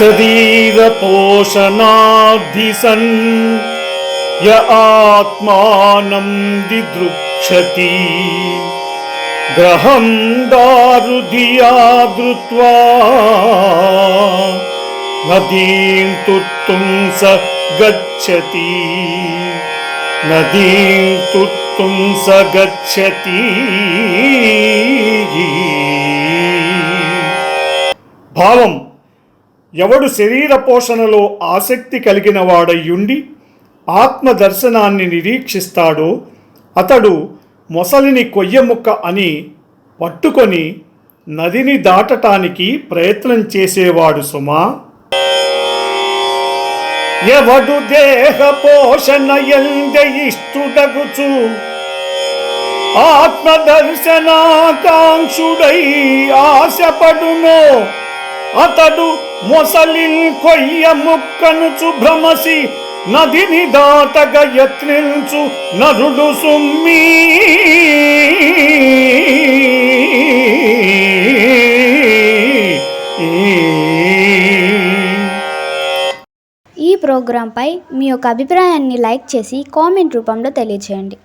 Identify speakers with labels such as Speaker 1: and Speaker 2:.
Speaker 1: శరీరపోషణాధిసన్ య ఆత్మానం దిదృక్షతి గ్రహం దారుధియా ధృత్వా నదీం తుర్తుం స గచ్చతి. నదీం తుర్తుం స గచ్చతి. భావం ఎవడు శరీర పోషణలో ఆసక్తి కలిగిన వాడయ్యుండి ఆత్మ దర్శనాన్ని నిరీక్షిస్తాడో అతడు మొసలిని కొయ్యముక్క అని పట్టుకొని నదిని దాటటానికి ప్రయత్నం చేసేవాడు సుమా. ఎవడు దేహ పోషణ ఆత్మ ఆత్మదర్శనాకాంక్షుడై ఆశపడునో అతడు మొసలిన్ కొయ్య ముక్కనుచు భ్రమసి నదిని దాటగ యత్నించు నరుడు సుమ్మి.
Speaker 2: ఈ ప్రోగ్రాంపై మీ యొక్క అభిప్రాయాన్ని లైక్ చేసి కామెంట్ రూపంలో తెలియచేయండి.